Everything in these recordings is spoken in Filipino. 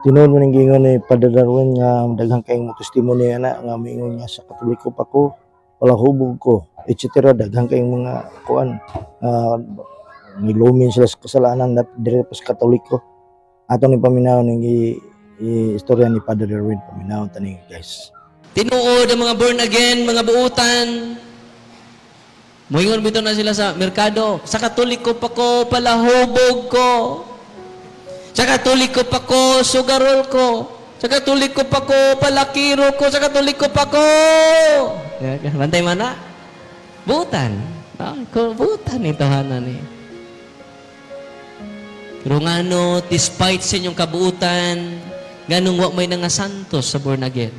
Tinuod man ang gingon ni Padre Darwin nga daghang kayong mo testimony ana nga miingon niya sa Katoliko pa ko wala hubog ko etc. daghang kayong mga kuan uh, nilumin sila sa kasalanan na dire pa sa Katoliko. Ato ni paminaw ning istorya ni Padre Darwin paminaw tani guys. Tinuod ang mga born again, mga buutan. Moingon bitaw na sila sa merkado. Sa katoliko pa ko, palahubog ko. Sa katoliko pa ko, sugarol ko. Sa katoliko pa ko, palakiro ko. Sa katoliko pa ko. Bantay mana? Buutan. Ah, ko buutan ito hanan eh. Pero nga no, despite sa inyong kabuutan, ganong wa may nga santos sa born again.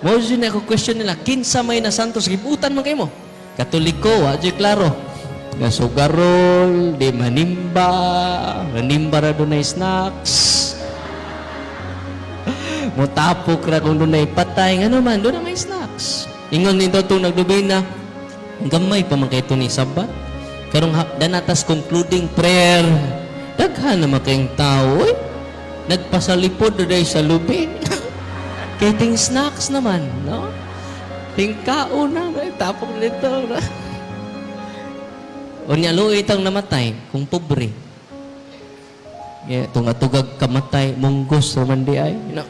Mo yun ako question nila, kinsa may na santos gibutan man kay mo. Katoliko, wa klaro. Nga sugarol, di manimba, manimba ra dunay snacks. mo tapok ra kung dunay patay, nga naman, doon na may snacks. Ingon nito itong nagdubay na, gamay pa man kay ito ni Sabat. Karong danatas concluding prayer, daghan naman kayong tao, eh. Nagpasalipod na dahil sa lubin. Kaya snacks naman, no? Ting kaon na, tapok nito. No? O niya, luoy itang namatay, kung pobre. Yeah, tunga-tugag kamatay, munggos naman di ay. You know?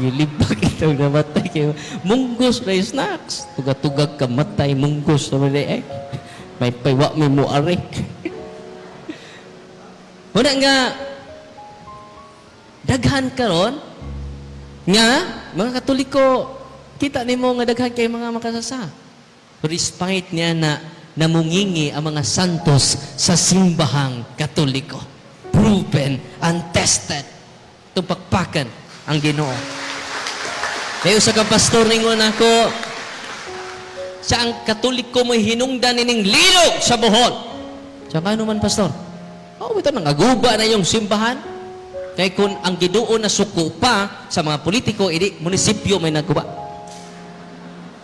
Gilibag itong namatay. Munggos na snacks. Tuga-tugag kamatay, munggos naman di ay. May paywa, may muari. Muna nga, daghan karon nga mga katoliko kita nimo nga daghan kay mga makasasa pero despite niya na namungingi ang mga santos sa simbahang katoliko proven and tested tupakpakan ang Ginoo Kaya usa ka pastor ningon ako sa ang katoliko mo hinungdan ining lilog sa buhon. Tsaka ano man, pastor? Oh, ito nang aguba na yung simbahan. Kaya kung ang giduo na suko pa sa mga politiko, idi munisipyo may naguba.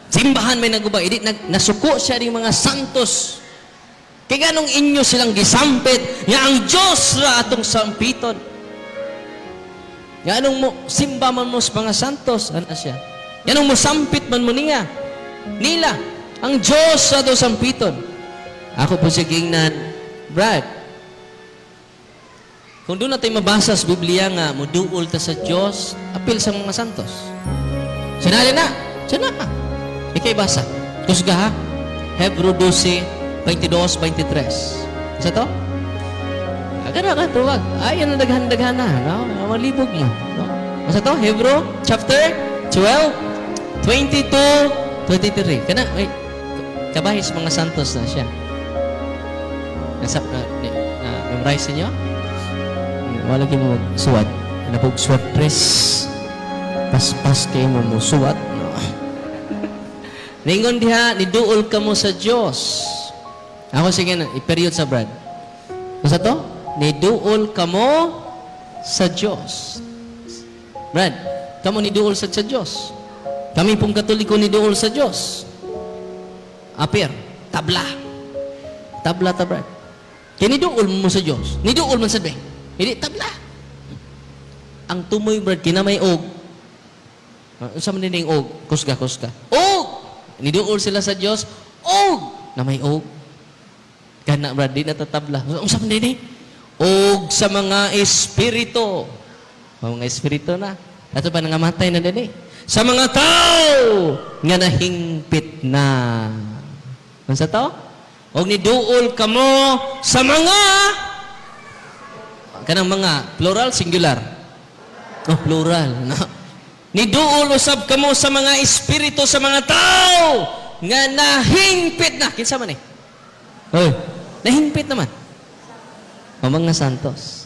Simbahan may naguba, idi nag, nasuko siya ng mga santos. Kaya ganong inyo silang gisampit, nga ang Diyos ra atong sampiton. Nga anong mo, simba man mo sa mga santos, ano siya? Nga anong mo sampit man mo niya. Nila, ang Diyos sa atong sampiton. Ako po si Gingnan, Brad, kung doon natin mabasa sa Biblia nga, muduol ta sa Diyos, apil sa mga santos. Sinali na. Sina ka. Ikay basa. Kusga ha. Hebrew 12, 22, 23. Isa to? Agad ka tuwag. Ay, ang daghan-daghan na. No? Malibog mo. No? Isa to? Hebrew chapter 12, 22, 23. Kana, ay, kabahin sa mga santos na siya. Nasa, na, na, na, memorize niyo? wala kayo mo magsuwat. Ano po, suwat press. Paspas kayo mo mo suwat. Ningon diha, niduol ka mo sa Diyos. Ako sige na, i-period sa Brad. Ano to? Niduol ka mo sa Diyos. Brad, kamo niduol sa, sa Diyos. Kami pong katoliko niduol sa Diyos. Apir, tabla. Tabla ta, Brad. Kaya mo sa Diyos. Niduol man sa Diyos. Hindi, tabla. Ang tumoy, Brad, kinamay og. Uh, sa man din og? Kusga, kusga. Og! Niduol sila sa Diyos. Og! Na may og. Kana, Brad, di natatabla. Ang sa man din Og sa mga espiritu. Mga espiritu na. Ato pa nangamatay na din eh. Sa mga tao nga nahingpit na. Ano sa to? Og niduol kamo sa mga kanang mga plural singular oh plural no niduol usab kamo sa mga espiritu sa mga tao nga nahingpit na kinsa man eh oy nahingpit naman o mga santos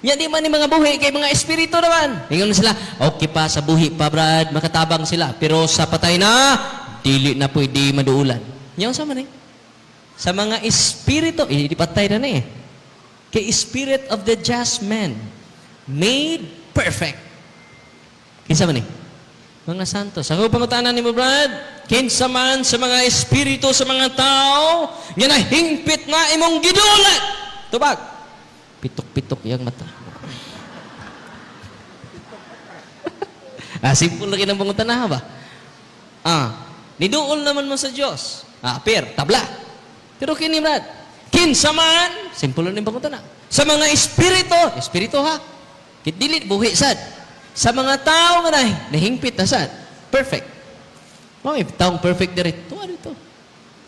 Nya di man ni mga buhi kay mga espiritu naman. Ingon sila, okay pa sa buhi pa brad, makatabang sila. Pero sa patay na, dili na pwede maduulan. Nya sa man eh. Sa mga espiritu, eh, di patay na na eh kay spirit of the just man made perfect. Kinsa man ni? Mga santo. Sa pangutanan ni mo, Brad, kinsa man sa mga espiritu sa mga tao, nga nahingpit na imong gidulat. Tubag. Pitok-pitok yang mata. ah, simple lagi ng pangutanan ba? Ah, niduol naman mo sa Dios. Ah, per, tabla. Pero kini, Brad, kinsa man, simple lang ng pangutanan. Sa mga espiritu, espiritu ha, Kidili, buhi sad. Sa mga tao nga nahi, nahingpit na sad. Perfect. Mga oh, taong perfect diri. Tuwa dito.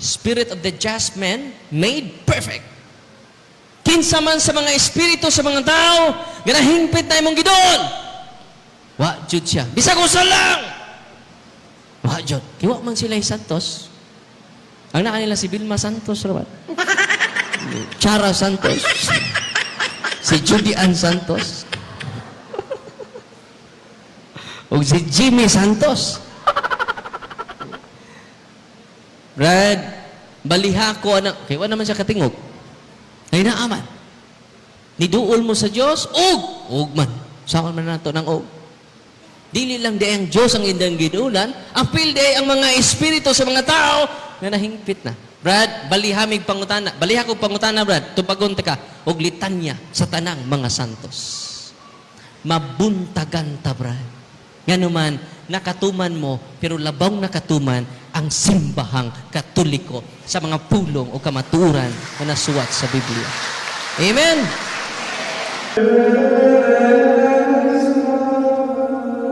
Spirit of the just man made perfect. Kinsa man sa mga espiritu sa mga tao, nga nahingpit na imong gidol. Wa jud siya. Bisag usa lang. Wa jud. Kiwa man sila Santos. Ang naa nila si Vilma Santos rabat. Chara Santos. si Judy Ann Santos. O si Jimmy Santos. Brad, baliha ko anak. Kaya wa naman siya katingog. Ay naaman. Niduol mo sa Diyos, og, og man. Sama man nato ng og. Dili lang di ang Diyos ang indang gidulan, apil di ang mga espiritu sa mga tao na nahingpit na. Brad, balihamig pangutana. Baliha ko pangutana, Brad. Tupagon ka, og litanya sa tanang mga santos. Mabuntagan ta, Brad. Nga naman, nakatuman mo, pero labang nakatuman ang simbahang katoliko sa mga pulong o kamaturan na nasuwat sa Biblia. Amen?